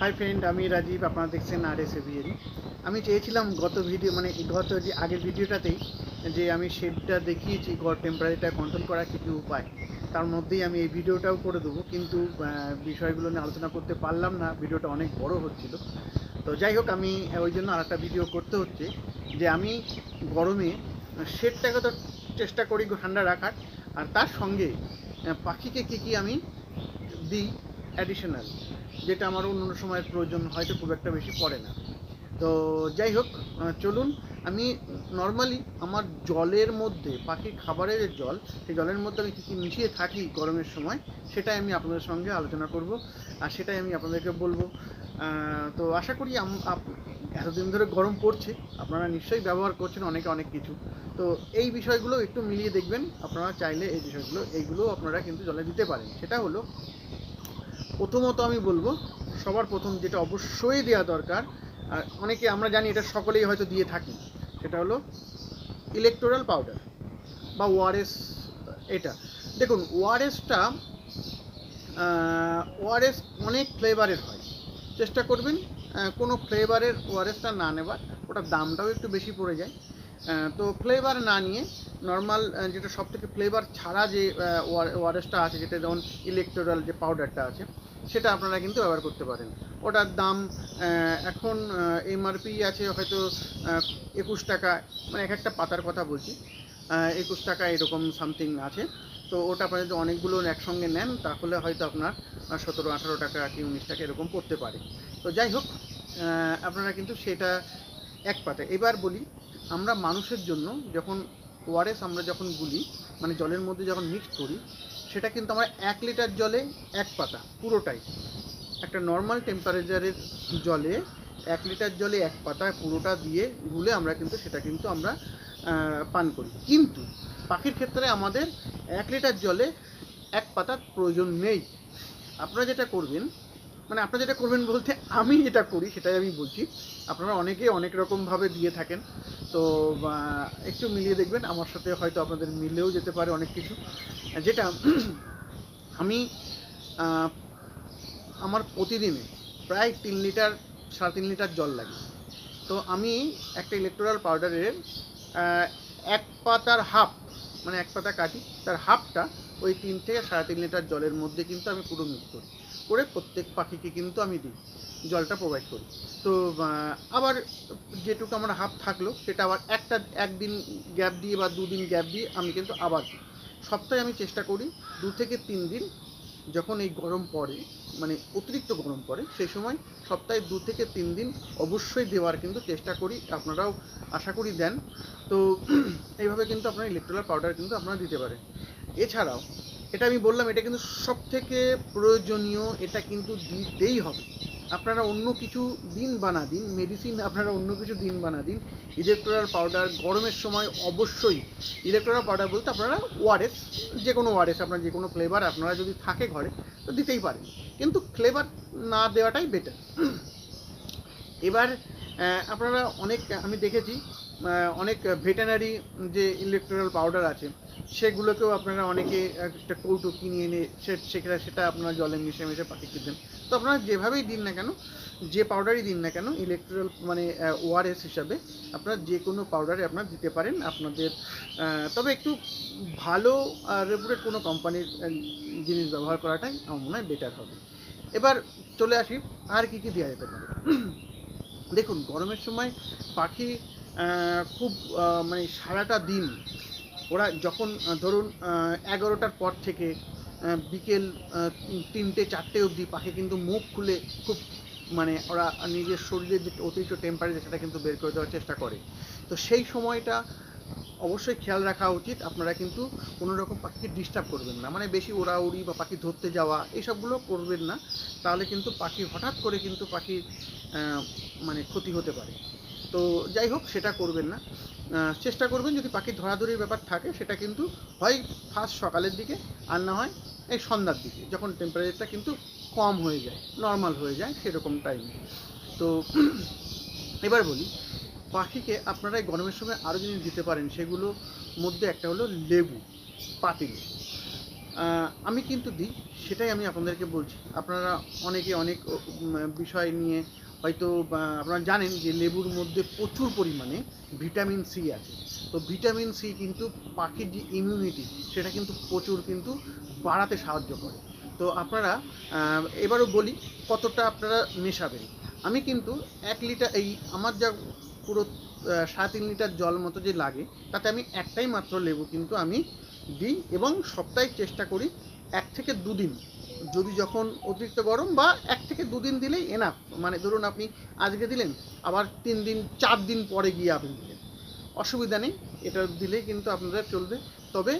Hi friend আমি রাজীব, আপনারা দেখছেন আর এস আমি চেয়েছিলাম গত ভিডিও মানে গত যে আগের ভিডিওটাতেই যে আমি শেডটা দেখিয়েছি ঘর টেম্পারেচারটা কন্ট্রোল করার কিছু উপায়, তার মধ্যেই আমি এই ভিডিওটাও করে দেবো। কিন্তু বিষয়গুলো নিয়ে আলোচনা করতে পারলাম না ভিডিওটা অনেক বড় হচ্ছিল। তো যাই হোক, আমি ওই জন্য আরেকটা ভিডিও করতে হচ্ছে যে আমি গরমে শেডটাকে তো চেষ্টা করি ঠান্ডা রাখার, আর তার সঙ্গে পাখিকে কী কী আমি দিই অ্যাডিশনাল যেটা আমার অন্য সময়ের প্রয়োজন হয়তো খুব একটা বেশি পড়ে না। তো যাই হোক চলুন, আমি নর্মালি আমার জলের মধ্যে পাখির খাবারের যে জল, সেই জলের মধ্যে আমি কী কী মিশিয়ে থাকি গরমের সময়, সেটাই আমি আপনাদের সঙ্গে আলোচনা করব, আর সেটাই আমি আপনাদেরকে বলব। তো আশা করি এতদিন ধরে গরম পড়ছে, আপনারা নিশ্চয়ই ব্যবহার করছেন অনেকে অনেক কিছু। তো এই বিষয়গুলো একটু মিলিয়ে দেখবেন, আপনারা চাইলে এই বিষয়গুলো, এইগুলো আপনারা কিন্তু জলে দিতে পারেন। সেটা হলো প্রথমত আমি বলব, সবার প্রথম যেটা অবশ্যই দেওয়া দরকার, আর অনেকে আমরা জানি এটা সকলেই হয়তো দিয়ে থাকি, সেটা হলো ইলেকটোরাল পাউডার বা ওআরএস এটা। দেখুন ওআরএসটা ওআরএস অনেক ফ্লেভারের হয়। চেষ্টা করবেন কোনো ফ্লেভারের ওআরএসটা না নেবার, ওটার দামটাও একটু বেশি পড়ে যায়। তো ফ্লেভার না নিয়ে নর্মাল যেটা সব থেকে ফ্লেভার ছাড়া যে ওআরএসটা আছে, যেটা যেমন ইলেকটোরাল যে পাউডারটা আছে, সেটা আপনারা কিন্তু ব্যবহার করতে পারেন। ওটার দাম এখন এমআরপি আছে হয়তো একুশ টাকা মানে এক একটা পাতার কথা বলছি একুশ টাকা এরকম সামথিং আছে। তো ওটা আপনারা যদি অনেকগুলো একসঙ্গে নেন, তাহলে হয়তো আপনার সতেরো, আঠারো টাকা কি উনিশ টাকা এরকম পড়তে পারে। তো যাই হোক আপনারা কিন্তু সেটা এক পাতা। এবার বলি আমরা মানুষের জন্য যখন ওআরএস আমরা যখন গুলি মানে জলের মধ্যে যখন মিক্স করি, সেটা কিন্তু আমরা এক লিটার জলে এক পাতা, পুরোটাই। একটা নর্মাল টেম্পারেচারের জলে এক লিটার জলে এক পাতা পুরোটা দিয়ে গুলে আমরা কিন্তু সেটা কিন্তু আমরা পান করি। কিন্তু পাখির ক্ষেত্রে আমাদের এক লিটার জলে এক পাতার প্রয়োজন নেই। আপনারা যেটা করবেন মানে আপনারা যেটা করবেন বলতে, আমি যেটা করি, সেটাই আমি বলছি। আপনারা অনেকে অনেক রকমভাবে দিয়ে থাকেন। তো একটু মিলিয়ে দেখবেন। আমার সাথে হয়তো আপনাদের মিলেও যেতে পারে অনেক কিছু। যেটা, আমি আমার প্রতিদিনে প্রায় তিন লিটার, সাড়ে তিন লিটার জল লাগে। তো আমি একটা ইলেকট্রাল পাউডারের এক পাতার হাফ মানে এক পাতা কাটি তার হাফটা ওই তিন থেকে সাড়ে তিন লিটার জলের মধ্যে কিন্তু আমি পুরো মিক্স করি। করে প্রত্যেক পাখিকে কিন্তু আমি দিই, জলটা প্রোভাইড করি। তো আবার যেটুকু আমার হাফ থাকল, সেটা আবার একটা, একদিন গ্যাপ দিয়ে বা দুদিন গ্যাপ দিয়ে আমি কিন্তু আবার দিই। সপ্তাহে আমি চেষ্টা করি দু থেকে তিন দিন যখন এই গরম পড়ে মানে অতিরিক্ত গরম পড়ে সেই সময় সপ্তাহে দু থেকে তিন দিন অবশ্যই দেওয়ার কিন্তু চেষ্টা করি, আপনারাও আশা করি দেন। তো, এইভাবে কিন্তু আপনারা ইলেকট্রোলার পাউডার কিন্তু আপনারা দিতে পারেন। এছাড়াও এটা আমি বললাম, এটা কিন্তু সব থেকে প্রয়োজনীয়, এটা কিন্তু দিতেই হবে। আপনারা অন্য কিছু দিন বানা দিন মেডিসিন আপনারা অন্য কিছু দিন বানা দিন। ইলেকট্রোলার পাউডার গরমের সময় অবশ্যই ইলেকট্রোলার পাউডার বলতে আপনারা ওয়ারেস যে কোনো ওয়ারেস আপনার যে কোনো ফ্লেভার আপনারা যদি থাকে ঘরে, তো দিতেই পারেন। কিন্তু ফ্লেভার না দেওয়াটাই বেটার এবার আপনারা অনেক, আমি দেখেছি অনেক ভেটেনারি যে ইলেকট্রাল পাউডার আছে, সেগুলোকেও আপনারা অনেকে একটা কৌটো কিনে এনে সেটা সেটা আপনারা জলে মিশে মিশে পাখিকে দেন তো আপনারা যেভাবেই দিন না কেন, যে পাউডারই দিন না কেন ইলেকট্রাল মানে ওআরএস হিসাবে আপনারা যে কোনো পাউডারে আপনারা দিতে পারেন আপনাদের তবে একটু ভালো রেপুটেড কোনো কোম্পানির জিনিস ব্যবহার করাটাই আমার মনে হয় বেটার হবে। এবার চলে আসি, আর কি কি দেওয়া যেতে পারে। দেখুন, গরমের সময় পাখি খুব মানে সারাটা দিন ওরা যখন ধরুন এগারোটার পর থেকে বিকেল তিনটে, চারটে অবধি পাখি কিন্তু মুখ খুলে খুব মানে ওরা নিজের শরীরের যে অতিরিক্ত টেম্পারেচার সেটা কিন্তু বের করে দেওয়ার চেষ্টা করে। তো সেই সময়টা অবশ্যই খেয়াল রাখা উচিত। আপনারা কিন্তু কোনো রকম পাখিকে ডিস্টার্ব করবেন না। মানে বেশি ওড়াউড়ি বা পাখি ধরতে যাওয়া এইসবগুলো করবেন না। তাহলে কিন্তু পাখি হঠাৎ করে কিন্তু পাখির মানে ক্ষতি হতে পারে। তো যাই হোক, সেটা করবেন না। চেষ্টা করবেন যদি পাখি ধরাধরির ব্যাপার থাকে, সেটা কিন্তু হয় ফার্স্ট সকালের দিকে, আর না হয় এই সন্ধ্যার দিকে, যখন টেম্পারেচারটা কিন্তু কম হয়ে যায় নর্মাল হয়ে যায়, সেরকম টাইমে তো এবার বলি, পাখিকে আপনারা গরমের সময় আরও জিনিস দিতে পারেন, সেগুলো মধ্যে একটা হলো লেবু, পাতিল। আমি কিন্তু দিই, সেটাই আমি আপনাদেরকে বলছি। আপনারা অনেকে অনেক বিষয় নিয়ে হয়তো আপনারা জানেন যে লেবুর মধ্যে প্রচুর পরিমাণে ভিটামিন সি আছে। তো ভিটামিন সি কিন্তু পাখির যে ইমিউনিটি সেটা কিন্তু প্রচুর কিন্তু বাড়াতে সাহায্য করে। তো আপনারা এবারও বলি কতটা আপনারা মেশাবেন আমি কিন্তু এক লিটার এই আমার যা পুরো সাড়ে তিন লিটার জল মতো যে লাগে, তাতে আমি একটাই মাত্র লেবু কিন্তু আমি দিই এবং সপ্তাহে চেষ্টা করি এক থেকে দুদিন। যদি যখন অতিরিক্ত গরম বা এক থেকে দুদিন দিলেই এনাফ মানে ধরুন আপনি আজকে দিলেন, আবার তিন দিন, চার দিন পরে গিয়ে আপনি দিলেন। অসুবিধা নেই, এটা দিলে কিন্তু আপনাদের চলবে। তবে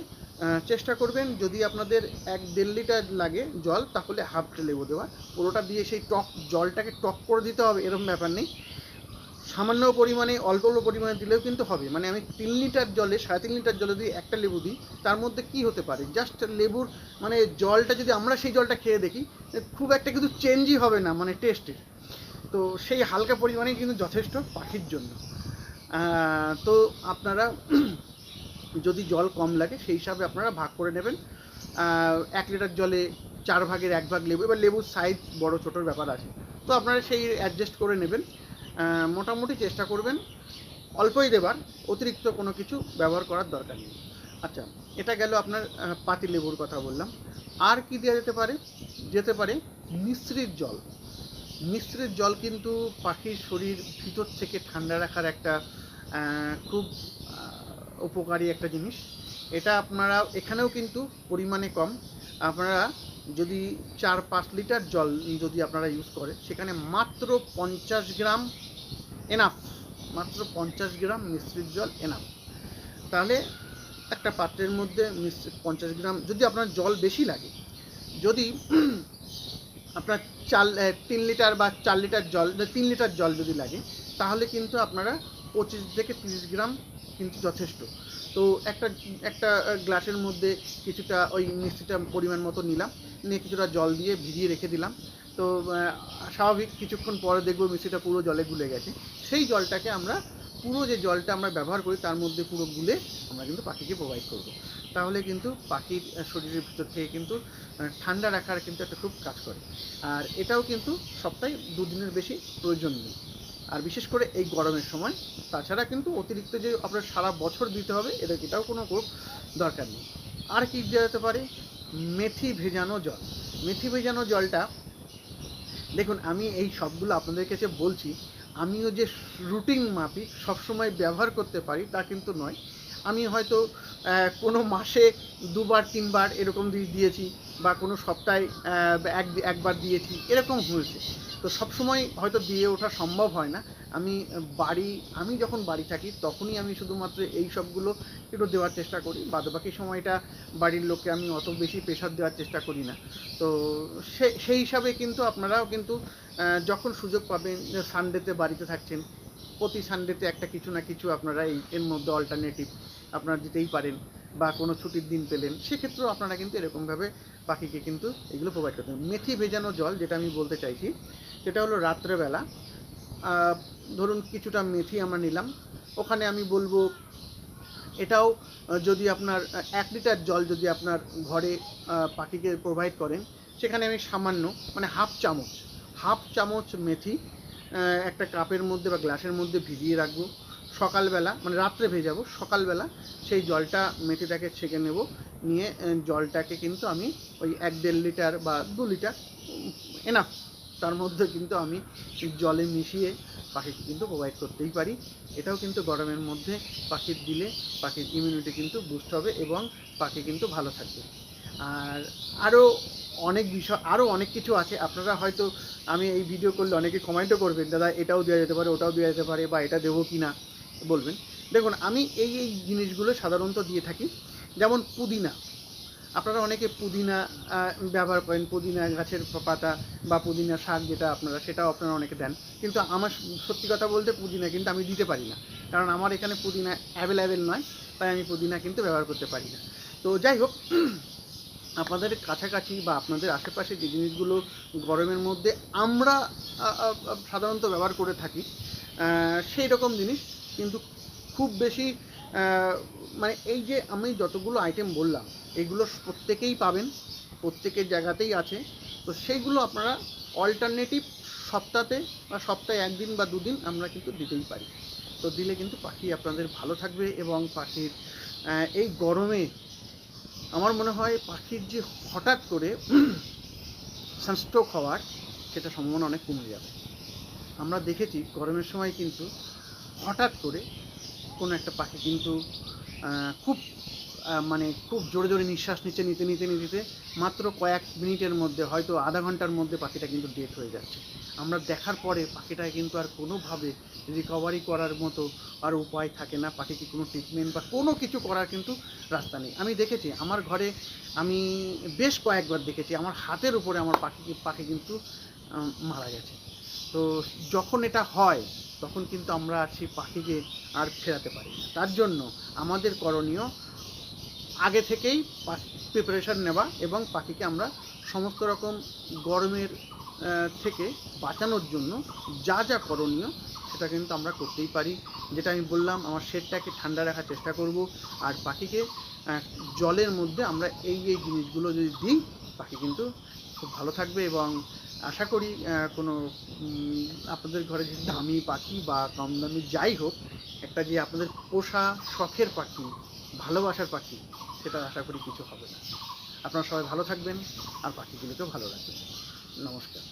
চেষ্টা করবেন যদি আপনাদের এক দেড় লিটার লাগে জল, তাহলে হাফ লেবু দেওয়া পুরোটা দিয়ে সেই টক, জলটাকে টক করে দিতে হবে এরকম ব্যাপার নেই। সামান্য পরিমাণে, অল্প অল্প পরিমাণে দিলেও কিন্তু হবে। মানে আমি তিন লিটার জলে, সাড়ে তিন লিটার জলে যদি একটা লেবু দিই, তার মধ্যে কি হতে পারে? জাস্ট লেবুর মানে জলটা যদি আমরা সেই জলটা খেয়ে দেখি, খুব একটা কিন্তু চেঞ্জই হবে না মানে টেস্টে তো সেই হালকা পরিমাণেই কিন্তু যথেষ্ট পাখির জন্য। তো আপনারা যদি জল কম লাগে, সেই হিসাবে আপনারা ভাগ করে নেবেন। এক লিটার জলে চার ভাগের এক ভাগ লেবু, এবার লেবুর সাইজ বড়, ছোটোর ব্যাপার আছে। তো আপনারা সেই অ্যাডজাস্ট করে নেবেন। মোটামুটি চেষ্টা করবেন অল্পই দেবার, অতিরিক্ত কোনো কিছু ব্যবহার করার দরকার নেই। আচ্ছা এটা গেল আপনার পাতি লেবুর কথা বললাম। আর কি দেওয়া যেতে পারে? যেতে পারে মিশ্রিত জল। মিশ্রিত জল কিন্তু পাখির শরীর ভিতর থেকে ঠান্ডা রাখার একটা খুব উপকারী একটা জিনিস। এটা আপনারা, এখানেও কিন্তু পরিমাণে কম। আপনারা যদি চার পাঁচ লিটার জল যদি আপনারা ইউজ করেন সেখানে মাত্র পঞ্চাশ গ্রাম এনাফ মাত্র পঞ্চাশ গ্রাম মিশ্রিত জল এনাফ তাহলে একটা পাত্রের মধ্যে মিশ্রিত পঞ্চাশ গ্রাম, যদি আপনার জল বেশি লাগে, যদি আপনার চার তিন লিটার বা চার লিটার জল তিন লিটার জল যদি লাগে, তাহলে কিন্তু আপনারা পঁচিশ থেকে তিরিশ গ্রাম কিন্তু যথেষ্ট। তো একটা একটা গ্লাসের মধ্যে কিছুটা ওই মিষ্টিটা পরিমাণ মতো নিলাম। নিয়ে কিছুটা জল দিয়ে ভিজিয়ে রেখে দিলাম। তো স্বাভাবিক কিছুক্ষণ পরে দেখব মিষ্টিটা পুরো জলে গুলে গেছে। সেই জলটাকে আমরা, পুরো যে জলটা আমরা ব্যবহার করি তার মধ্যে পুরো গুলে আমরা কিন্তু পাখিকে প্রোভাইড করব। তাহলে কিন্তু পাখির শরীরের ভিতর থেকে কিন্তু ঠান্ডা রাখার কিন্তু একটা খুব কাজ করে। আর এটাও কিন্তু সপ্তাহে দুদিনের বেশি প্রয়োজন নেই আর বিশেষ করে এই গরমের সময়, তাছাড়া কিন্তু অতিরিক্ত যে আপনার সারা বছর দিতে হবে এটা এটাও কোনো খুব দরকার নেই। আর কি দেওয়া যেতে পারে? মেথি ভেজানো জল। মেথি ভেজানো জলটা, দেখুন, আমি এই সবগুলো আপনাদের কাছে বলছি, আমিও যে রুটিন মাফিক সবসময় ব্যবহার করতে পারি তা কিন্তু নয়। আমি হয়তো কোনো মাসে দুবার, তিনবার এরকম দিয়ে- দিয়েছি বা কোনো সপ্তাহে এক, একবার দিয়েছি, এরকম হয়েছে। তো সবসময় হয়তো দিয়ে ওঠা সম্ভব হয় না। আমি বাড়ি, আমি যখন বাড়ি থাকি তখনই আমি শুধুমাত্র এই সবগুলো একটু দেওয়ার চেষ্টা করি। বাদ বাকি সময়টা বাড়ির লোককে আমি অত বেশি প্রেশার দেওয়ার চেষ্টা করি না। তো সে, সেই হিসাবে কিন্তু আপনারাও কিন্তু যখন সুযোগ পাবেন সানডেতে বাড়িতে থাকছেন, প্রতি সানডেতে একটা কিছু না কিছু আপনারা এই, এর মধ্যে অল্টারনেটিভ আপনারা দিতেই পারেন বা কোনো ছুটির দিন পেলেন, সেক্ষেত্রেও আপনারা কিন্তু এরকমভাবে পাখিকে কিন্তু এগুলো প্রোভাইড করতে মেথি ভেজানো জল, যেটা আমি বলতে চাইছি, সেটা হলো রাত্রেবেলা। ধরুন কিছুটা মেথি আমরা নিলাম, ওখানে আমি বলব, এটাও যদি আপনার, এক লিটার জল যদি আপনার ঘরে পাখিকে প্রোভাইড করেন, সেখানে আমি সামান্য মানে হাফ চামচ হাফ চামচ মেথি একটা কাপের মধ্যে বা গ্লাসের মধ্যে ভিজিয়ে রাখব। সকালবেলা মানে রাত্রে ভেজাবো সকালবেলা সেই জলটা মেথিটাকে ছেঁকে নেব, নিয়ে জলটাকে কিন্তু আমি ওই এক দেড় লিটার বা দু লিটার এনাফ তার মধ্যে কিন্তু আমি জলে মিশিয়ে পাখিকে কিন্তু প্রোভাইড করতেই পারি। এটাও কিন্তু গরমের মধ্যে পাখির দিলে পাখির ইমিউনিটি কিন্তু বুস্ট হবে এবং পাখি কিন্তু ভালো থাকবে। আর আরও অনেক বিষয়, আরও অনেক কিছু আছে, আপনারা হয়তো আমি এই ভিডিও করলে অনেকে কমেন্টও করবেন, দাদা, এটাও দেওয়া যেতে পারে, ওটাও দেওয়া যেতে পারে বা এটা দেবো কি না বলবেন। দেখুন, আমি এই এই জিনিসগুলো সাধারণত দিয়ে থাকি। যেমন পুদিনা। আপনারা অনেকে পুদিনা ব্যবহার করেন। পুদিনা গাছের পাতা বা পুদিনা শাক যেটা আপনারা, সেটাও আপনারা অনেকে দেন। কিন্তু আমার সত্যি কথা বলতে পুদিনা কিন্তু আমি দিতে পারি না। কারণ আমার এখানে পুদিনা অ্যাভেলেবেল নয়, তাই আমি পুদিনা কিন্তু ব্যবহার করতে পারি না। তো যাই হোক, আপনাদের কাছাকাছি বা আপনাদের আশেপাশে যে জিনিসগুলো গরমের মধ্যে আমরা সাধারণত ব্যবহার করে থাকি সেই রকম জিনিস কিন্তু খুব বেশি মানে এই যে আমি যতগুলো আইটেম বললাম, এগুলো প্রত্যেকেই পাবেন, প্রত্যেকের জায়গাতেই আছে। তো সেইগুলো আপনারা অল্টারনেটিভ সপ্তাহে বা সপ্তাহে একদিন বা দুদিন আমরা কিন্তু দিতেই পারি। তো দিলে কিন্তু পাখি আপনাদের ভালো থাকবে এবং পাখির এই গরমে আমার মনে হয় পাখির যে হঠাৎ করে সানস্ট্রোক হওয়ার, সেটা সম্ভাবনা অনেক কমে যাবে। আমরা দেখেছি গরমের সময় কিন্তু হঠাৎ করে কোনো একটা পাখি কিন্তু খুব মানে খুব জোরে জোরে নিঃশ্বাস নিচে নিতে নিতে নিতে মাত্র কয়েক মিনিটের মধ্যে হয়তো আধা ঘণ্টার মধ্যে পাখিটা কিন্তু ডেথ হয়ে যাচ্ছে। আমরা দেখার পরে পাখিটা কিন্তু আর কোনোভাবে রিকভারি করার মতো আর উপায় থাকে না। পাখিকে কোনো ট্রিটমেন্ট বা কোনো কিছু করার কিন্তু রাস্তা নেই। আমি দেখেছি, আমার ঘরে আমি বেশ কয়েকবার দেখেছি, আমার হাতের উপরে আমার পাখি পাখি কিন্তু মারা গেছে। তো যখন এটা হয় তখন কিন্তু আমরা আর সেই পাখিকে আর ফেরাতে পারি না। তার জন্য আমাদের করণীয় আগে থেকেই প্রিপারেশন নেওয়া এবং পাখিকে আমরা সমস্ত রকম গরমের থেকে বাঁচানোর জন্য যা যা করণীয় সেটা কিন্তু আমরা করতেই পারি। যেটা আমি বললাম, আমার শেডটাকে ঠান্ডা রাখার চেষ্টা করব আর পাখিকে জলের মধ্যে আমরা এই এই জিনিসগুলো যদি দিই, পাখি কিন্তু খুব ভালো থাকবে এবং আশা করি কোনো আপনাদের ঘরে যে দামি পাখি বা কম দামি যাই হোক, একটা যে আপনাদের পোষা শখের পাখি, ভালোবাসার পাখি, সেটা আশা করি কিছু হবে না। আপনারা সবাই ভালো থাকবেন, আর পাখিগুলোকেও ভালো রাখবেন। নমস্কার।